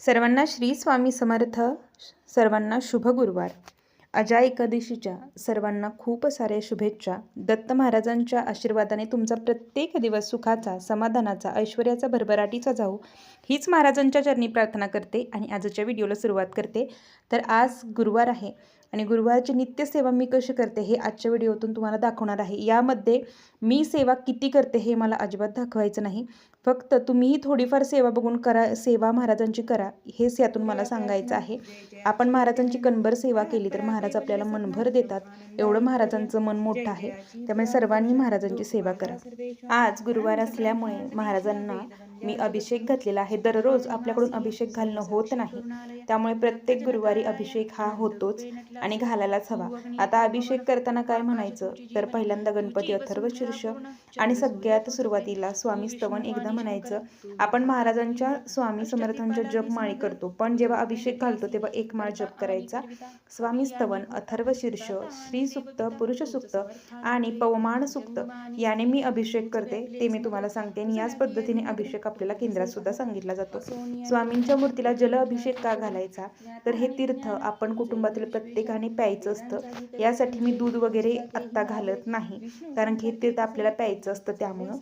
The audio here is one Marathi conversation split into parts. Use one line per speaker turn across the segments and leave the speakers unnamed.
सर्वांना श्री स्वामी समर्थ सर्वांना शुभ गुरुवार. अजा एकादशीच्या सर्वांना खूप साऱ्या शुभेच्छा. दत्त महाराजांच्या आशीर्वादाने तुमचा प्रत्येक दिवस सुखाचा समाधानाचा ऐश्वर्याचा भरभराटीचा जाऊ हीच महाराजांच्या चरणी प्रार्थना करते आणि आजच्या व्हिडिओला सुरुवात करते. तर आज गुरुवार आहे. आणि गुरुवारची नित्यसेवा मी कशी करते हे आजच्या व्हिडिओतून तुम्हाला दाखवणार आहे. यामध्ये मी सेवा किती करते हे मला अजिबात दाखवायचं नाही. फक्त तुम्हीही थोडीफार सेवा बघून करा सेवा महाराजांची करा हेच यातून मला सांगायचं आहे. आपण महाराजांची कणभर सेवा केली तर महाराज आपल्याला मनभर देतात. एवढं महाराजांचं मन मोठं आहे. त्यामुळे सर्वांनी महाराजांची सेवा करा. आज गुरुवार असल्यामुळे महाराजांना मी अभिषेक घातलेला आहे. दररोज आपल्याकडून अभिषेक घालणं होत नाही. त्यामुळे प्रत्येक गुरुवारी अभिषेक हा होतोच आणि घालायलाच हवा. आता अभिषेक करताना काय म्हणायचं? तर पहिल्यांदा गणपती अथर्व शीर्ष आणि सगळ्यात सुरुवातीला स्वामी स्तवन एकदा म्हणायचं आपण महाराजांच्या स्वामी समर्थांच्या जपमाळी करतो. पण जेव्हा अभिषेक घालतो तेव्हा एक माळ जप करायचा. स्वामी स्तवन अथर्व शीर्ष श्री सुक्त पुरुष सुक्त आणि पवमान सुक्त याने मी अभिषेक करते ते मी तुम्हाला सांगते आणि याच पद्धतीने अभिषेक आपल्याला केंद्रात सुद्धा सांगितला जातो. स्वामींच्या मूर्तीला जल अभिषेक का घालायचा? तर हे तीर्थ आपण कुटुंबातील प्रत्येकाने प्यायचं असतं. यासाठी मी दूध वगैरे आत्ता घालत नाही. कारण की हे तीर्थ आपल्याला प्यायचं असतं त्यामुळं.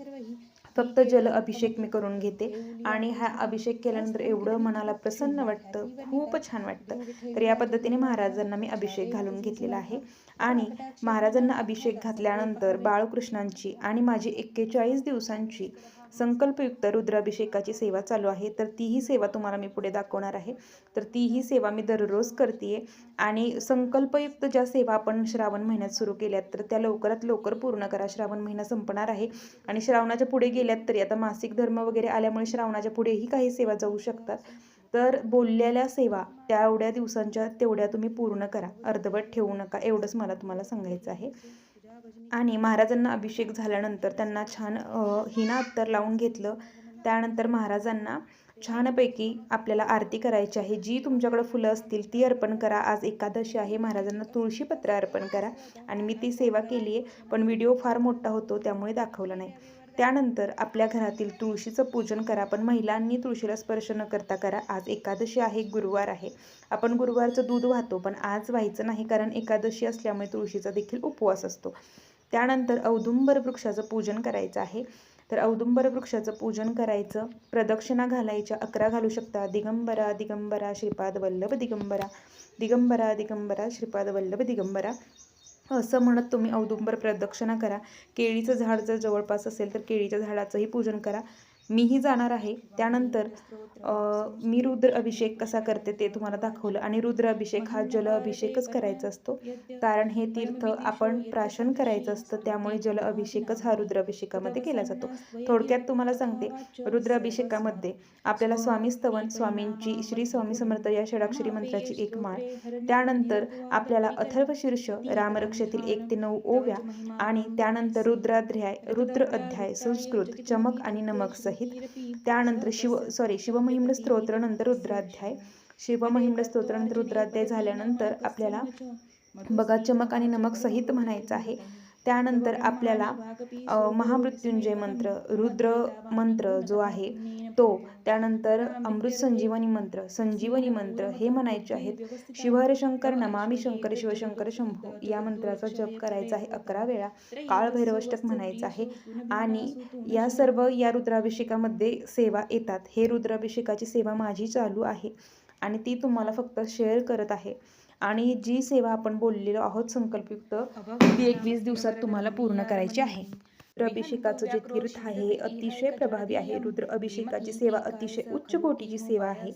फक्त जल अभिषेक मी करून घेते. आणि हा अभिषेक केल्यानंतर एवढं मनाला प्रसन्न वाटतं. खूप छान वाटतं. तर या पद्धतीने महाराजांना मी अभिषेक घालून घेतलेला आहे. आणि महाराजांना अभिषेक घातल्यानंतर बाळकृष्णांची आणि माझी एक्केचाळीस दिवसांची संकल्पयुक्त रुद्राभिषेकाची सेवा चालू आहे. तर तीही सेवा तुम्हाला मी पुढे दाखवणार आहे. तर तीही सेवा मी दररोज करते आणि संकल्पयुक्त ज्या सेवा आपण श्रावण महिन्यात सुरू केल्यात तर त्या लवकरात लवकर पूर्ण करा. श्रावण महिना संपणार आहे. आणि श्रावणाच्या पुढे गेल्यात तरी आता मासिक धर्म वगैरे आल्यामुळे श्रावणाच्या पुढेही काही सेवा जाऊ शकतात. तर बोललेल्या सेवा त्या एवढ्या दिवसांच्या तेवढ्या तुम्ही पूर्ण करा. अर्धवट ठेवू नका. एवढंच मला तुम्हाला सांगायचं आहे. आणि महाराजांना अभिषेक झाल्यानंतर त्यांना छान हिना अत्तर लावून घेतलं. त्यानंतर महाराजांना छानपैकी आपल्याला आरती करायची आहे. जी तुमच्याकडं फुलं असतील ती अर्पण करा. आज एकादशी आहे. महाराजांना तुळशीपत्र अर्पण करा. आणि मी ती सेवा केली आहे पण व्हिडिओ फार मोठा होतो त्यामुळे दाखवला नाही. त्यानंतर आपल्या घरातील तुळशीचं पूजन करा पण महिलांनी तुळशीला स्पर्श न करता करा. आज एकादशी आहे गुरुवार आहे. आपण गुरुवारचं दूध वाहतो पण आज व्हायचं नाही कारण एकादशी असल्यामुळे तुळशीचा देखील उपवास असतो. त्यानंतर औदुंबर वृक्षाचं पूजन करायचं आहे. तर औदुंबर वृक्षाचं पूजन करायचं. प्रदक्षिणा घालायच्या अकरा घालू शकता. दिगंबरा दिगंबरा श्रीपाद वल्लभ दिगंबरा. दिगंबरा दिगंबरा श्रीपाद वल्लभ दिगंबरा. असं म्हणत तुम्ही औदुंबर प्रदक्षिणा करा. केळीचं झाड जर जवळपास असेल तर केळीच्या झाडाचंही पूजन करा. मीही जाणार आहे. त्यानंतर मी रुद्र अभिषेक कसा करते ते तुम्हाला दाखवलं आणि रुद्र अभिषेक हा जल अभिषेकच करायचा असतो. कारण हे तीर्थ आपण प्राशन करायचं असतं त्यामुळे जल अभिषेकच हा रुद्र अभिषेकामध्ये केला जातो. थोडक्यात तुम्हाला सांगते रुद्र अभिषेकामध्ये आपल्याला स्वामी स्तवन स्वामींची श्री स्वामी समर्थ या षडाक्षरी मंत्राची एक माळ. त्यानंतर आपल्याला अथर्व शीर्ष रामरक्षेतील एक ते नऊ ओव्या आणि त्यानंतर रुद्राध्याय रुद्र अध्याय संस्कृत चमक आणि नमक आहेत. त्यानंतर शिव सॉरी शिवमहिम्न स्तोत्र नंतर रुद्राध्याय. शिवमहिम्न स्तोत्र नंतर रुद्राध्याय झाल्यानंतर आपल्याला बघा चमक आणि नमक सहित म्हणायचं आहे. त्यानंतर आपल्याला महामृत्युंजय मंत्र रुद्र मंत्र जो आहे तो त्यानंतर अमृत संजीवनी मंत्र. संजीवनी मंत्र हे म्हणायचे आहेत शिवहर शंकर नमामी शंकर शिवशंकर शंभू या मंत्राचा जप करायचा आहे अकरा वेळा. काळ भैरवष्टक म्हणायचं आहे. आणि या सर्व या रुद्राभिषेकामध्ये सेवा येतात. हे रुद्राभिषेकाची सेवा माझी चालू आहे आणि ती तुम्हाला फक्त शेअर करत आहे. आणि जी सेवा आपण बोललेलो आहोत संकल्पयुक्त ती एकवीस दिवसात तुम्हाला पूर्ण करायची आहे. रुद्र अभिषेकाचं जे तीर्थ आहे हे अतिशय प्रभावी आहे. रुद्र अभिषेकाची सेवा अतिशय उच्च कोटीची सेवा आहे.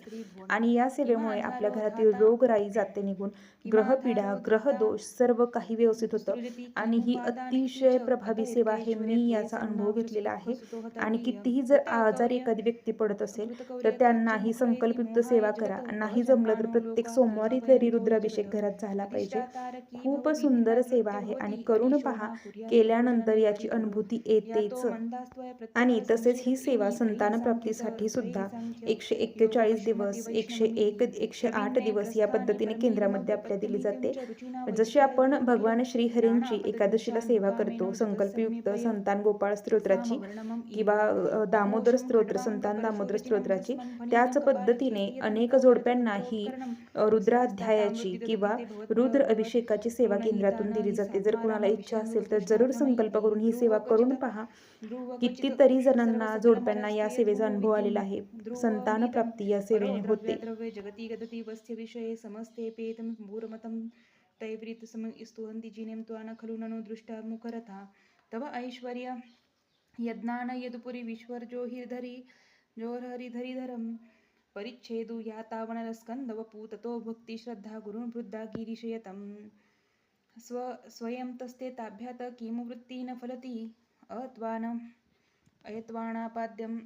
आणि या सेवेमुळे आपल्या घरातील रोगराई जाते निघून ग्रहपीडा ग्रहदोष सर्व काही व्यवस्थित होतं. आणि ही अतिशय प्रभावी सेवा आहे मी याचा अनुभव घेतलेला आहे. आणि कितीही जर आजारी एखादी व्यक्ती पडत असेल तर त्यांना ही संकल्पयुक्त सेवा करा. नाही जमलं तर प्रत्येक सोमवारी तरी रुद्राभिषेक घरात झाला पाहिजे. खूप सुंदर सेवा आहे. आणि करून पहा केल्यानंतर याची अनुभूती सिद्धी येतेच. आणि तसेच ही सेवा संतान प्राप्तीसाठी सुद्धा एकशे एक्केचाळीस दिवस एकशे एक एकशे आठ दिवस या पद्धतीने केंद्रामध्ये आपल्या दिली जाते. जशी आपण भगवान श्रीहरींची एकादशीला सेवा करतो संकल्पयुक्त संतान गोपाळ स्तोत्राची किंवा दामोदर स्तोत्र संतान दामोदर स्तोत्राची त्याच पद्धतीने अनेक जोडप्यांना ही रुद्राध्यायाची किंवा रुद्र अभिषेकाची सेवा केंद्रातून दिली जाते. जर कुणाला इच्छा असेल तर जरूर संकल्प करून ही सेवा करून करून पहा. कितीतरी जणांना जोडप्यांना या सेवेचा अनुभव आलेला आहे. संतान प्राप्ती या सेवेने होते.
द्रव्य जगती गदती वस्य विषये समस्ते पेतं भूरमतं तैवृत सम स्तुवन्ति जिनें त्वा खलु ननु दृष्टा मुखरथा तव ऐश्वर्य यज्ञान यदुपुरी विश्वर्जो हिर्धरि जोर्हरिधरिधरं परिच्छेदु यातावनस्कन्दवपू ततो भक्ति श्रद्धा गुरुन् वृद्धा गिरिशयतं स्व स्वयं तस्ते ताभ्यात किमु वृत्ति न फलति अत्वान अयत्वाणापाद्यं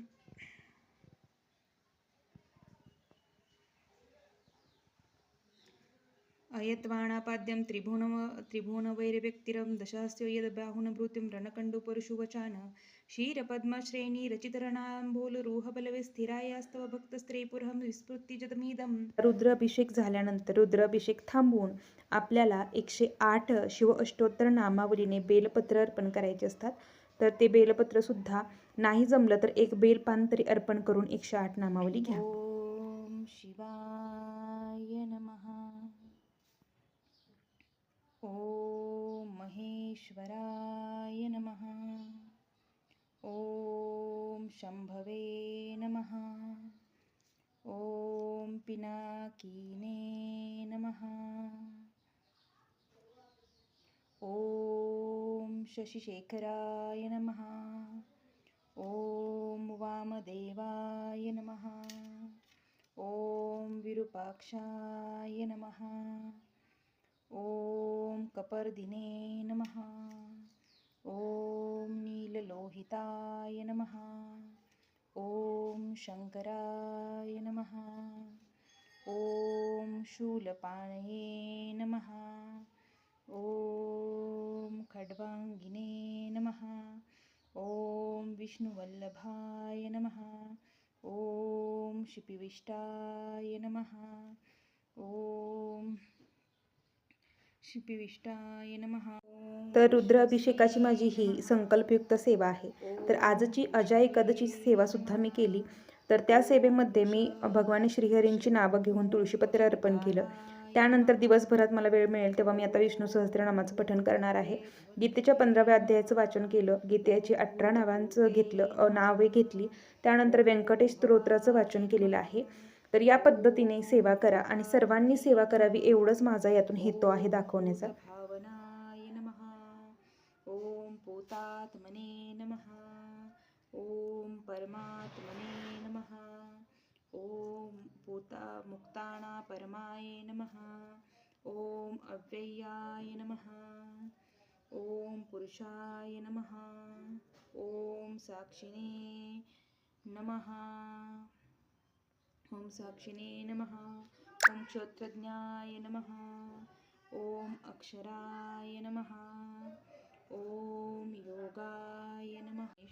अयत्वाणापाद्यं त्रिभुवन त्रिभुवनवैरव्यक्तिरं दशास्यो यद्बाहुनभृतिं रणकण्डुपरशुवचान। क्षीरपद्मश्रेणीरचितरणाम्बोलरुहबलविस्थिरायास्तव भक्तस्त्रीपुरहं विस्मृतिजतमीदं
रुद्र अभिषेक झाल्यानंतर रुद्राभिषेक थांबवून आपल्याला एकशे आठ शिव अष्टोत्तर नामावलीने बेलपत्र अर्पण करायचे असतात. तर ते बेलपत्र सुद्धा नाही जमलं तर एक बेलपान तरी अर्पण करून एकशे आठ नामावली घ्या.
ॐ शिवाय नमः. महेश्वराय नमः. ओम शंभवे नमः. ॐ पिनाकिने नमः. ओम शशिशेखराय नमः। ॐ वामदेवाय नमः। ॐ विरूपाक्षाय नमः। ॐ कपर्दिने नमः। ॐ नीललोहिताय नमः। ॐ शङ्कराय नमः। ॐ शूलपाणये नमः। ॐ खड्वाङ्गिने नमः। ॐ विष्णुवल्लभाय नमः। ॐ शिपिविष्टाय नमः। ॐ शिपिविष्टाय नमः।
तर रुद्राभिषेकाची माझी ही संकल्पयुक्त सेवा आहे. तर आजची अजा कदची सेवासुद्धा मी केली. तर त्या सेवेमध्ये मी भगवान श्रीहरींची नावं घेऊन तुळशीपत्र अर्पण केलं. त्यानंतर दिवसभरात मला वेळ मिळेल तेव्हा मी आता विष्णू सहस्त्रनामाचं पठण करणार आहे. गीतेच्या पंधराव्या अध्यायाचं वाचन केलं गीतेची अठरा नावांचं घेतलं नावे घेतली त्यानंतर व्यंकटेश स्तोत्राचं वाचन केलेलं आहे. तर या पद्धतीने सेवा करा आणि सर्वांनी सेवा करावी एवढंच माझा यातून हेतू आहे दाखवण्याचा.
ओम नमः नमः. ओम परमात्मने नमः ॐ पूता परमाय नमः। ॐ अव्ययाय नमः। ॐ पुरुषाय नमः। ॐ साक्षिणे नमः। ॐ साक्षिणे नमः। ॐ क्षोत्रज्ञाय नमः। ॐ अक्षराय नमः।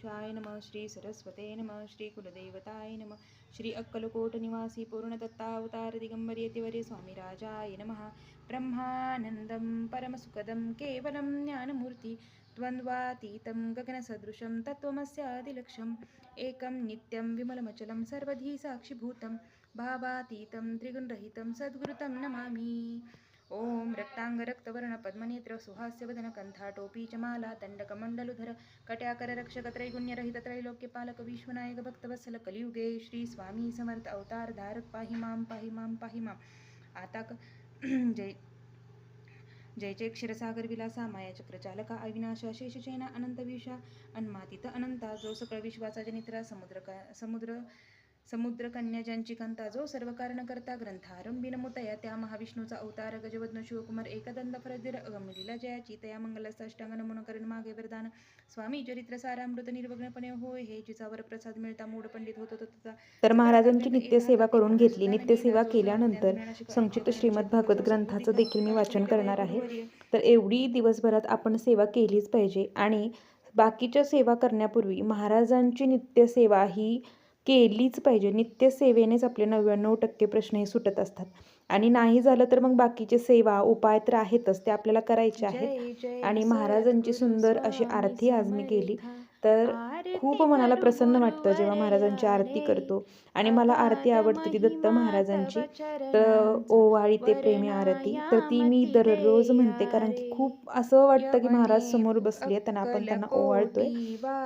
नमः नमः श्री सरस्वते नमः श्री कुलदेवताय नमः श्री अक्कलकोटनिवासी पूर्णदत्तावतार स्वामिराजाय नमः। ब्रह्मानन्दं परमसुखदं केवलं ज्ञानमूर्ति द्वन्द्वातीतं गगनसदृशं तत्त्वमस्यादिलक्ष्यम् एकं नित्यं विमलमचलं सर्वधी साक्षिभूतं भावातीतं त्रिगुणरहितं सद्गुरुतं नमामि। ॐ रक्ताङ्गरक्तवर्णपद्मनेत्र सुहास्यवदनकन्थाटोपी च माला दण्डकमण्डलुधर कट्याकररक्षकत्रैगुण्यरहितत्रैलोक्यपालक विश्वनायक भक्तवत्सल कलियुगे श्री स्वामी समर्थ अवतार धारक पाहि मां पाहि मां पाहि मां। आता जय जय जय क्षीरसागर विलासा माया चक्रचालका अविनाशा शेषचैना अनंतविषा अन्मातित अनंता जो सकळ विश्वाचा जनित्रा समुद्र का समुद्र समुद्रकन्या ज्यांची कांता जो सर्व कारण करता ग्रंथारंभी नमुतया त्या महाविष्णूचा अवतार गजवदन शिवकुमार एकदंद फरदिर अगमलीला जयाची तया मंगलाष्टांग नमन करण मागे वरदान. स्वामी चरित्र सारामृत निर्वग्नपणे होय हे जिचावर प्रसाद मिळता मूढ पंडित होतो तथा
तर महाराजांची नित्यसेवा करून घेतली. नित्यसेवा केल्यानंतर संक्षिप्त श्रीमद भागवत ग्रंथाचं देखील मी वाचन करणार आहे. तर एवढी दिवसभरात आपण सेवा केलीच पाहिजे. आणि बाकीच्या सेवा करण्यापूर्वी महाराजांची नित्यसेवा ही केलीच पाहिजे. नित्यसेवेनेच आपले नव्याण्णव टक्के प्रश्न हे सुटत असतात. आणि नाही झालं तर मग बाकीचे सेवा उपाय तर आहेतच ते आपल्याला करायचे आहेत. आणि महाराजांची सुंदर अशी आरती आज मी केली. तर खूप मनाला प्रसन्न वाटतं जेव्हा महाराजांची आरती करतो आणि मला आरती आवडते ती दत्त महाराजांची. तर ओवाळी ते प्रेमी आरती. तर ती मी दररोज म्हणते कारण की खूप असं वाटतं की महाराज समोर बसले आहेत आपण त्यांना ओवाळतोय.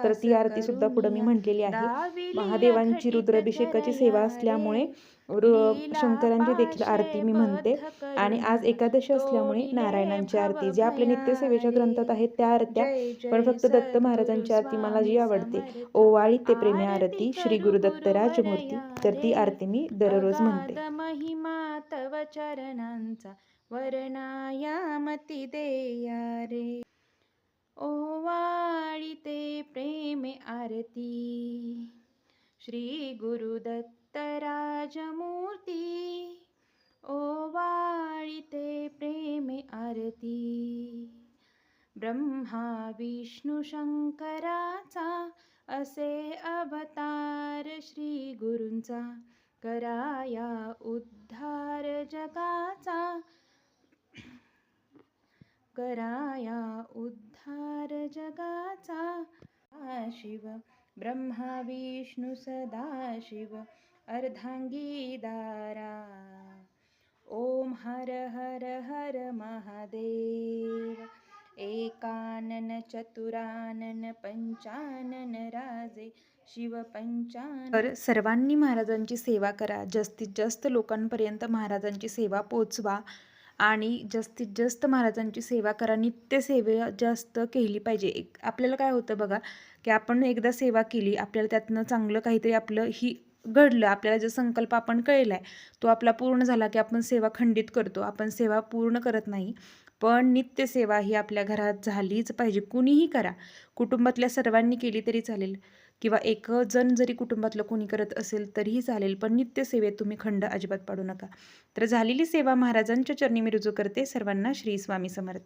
तर ती आरती सुद्धा पुढे मी म्हटलेली आहे. महादेवांची रुद्राभिषेकाची सेवा असल्यामुळे शंकरांची देखील आरती मी म्हणते. आणि आज एकादशी असल्यामुळे नारायणांची आरती. जे आपल्या नित्यसेवेच्या ग्रंथात आहेत त्या आरत्या पण फक्त दत्त महाराजांची आरती मला जी आवडते ओवाळी ते प्रेमी आरती श्री गुरुदत्त राजमूर्ती. तर ती आरती मी दररोज म्हणते.
महिमा तव चरणांचा वर्णायामती देया रे. ओवाळी ते प्रेमे आरती. श्री गुरुदत्त राजमूर्ती. ओवाळी ते प्रेमे आरती. ब्रह्मा विष्णू शंकराचा असे अवतार श्री गुरूंचा. कराया उद्धार जगाचा. कराया उद्धार जगाचा. शिव ब्रह्मा विष्णू सदाशिव अर्धांगी दारा. ओम हर हर हर महादेव. एकानन चतुरानन पंचानन राजे शिव
तर सर्वांनी महाराजांची सेवा करा. जास्तीत जास्त लोकांपर्यंत महाराजांची सेवा पोचवा आणि जास्तीत जास्त महाराजांची सेवा करा. नित्यसेवे जास्त केली पाहिजे. एक आपल्याला काय होतं बघा की आपण एकदा सेवा केली आपल्याला त्यातनं चांगलं काहीतरी आपलं ही घडलं आपल्याला जो संकल्प आपण कळला आहे तो आपला पूर्ण झाला की आपण सेवा खंडित करतो. आपण सेवा पूर्ण करत नाही. पण नित्यसेवा ही आपल्या घरात झालीच पाहिजे. कुणीही करा. कुटुंबातल्या सर्वांनी केली तरी चालेल. किंवा एक जण जरी कुटुंबातलं कोणी करत असेल तरीही चालेल पण नित्यसेवेत तुम्ही खंड अजिबात पाडू नका. तर झालेली सेवा महाराजांच्या चरणी मी रुजू करते. सर्वांना श्री स्वामी समर्थ.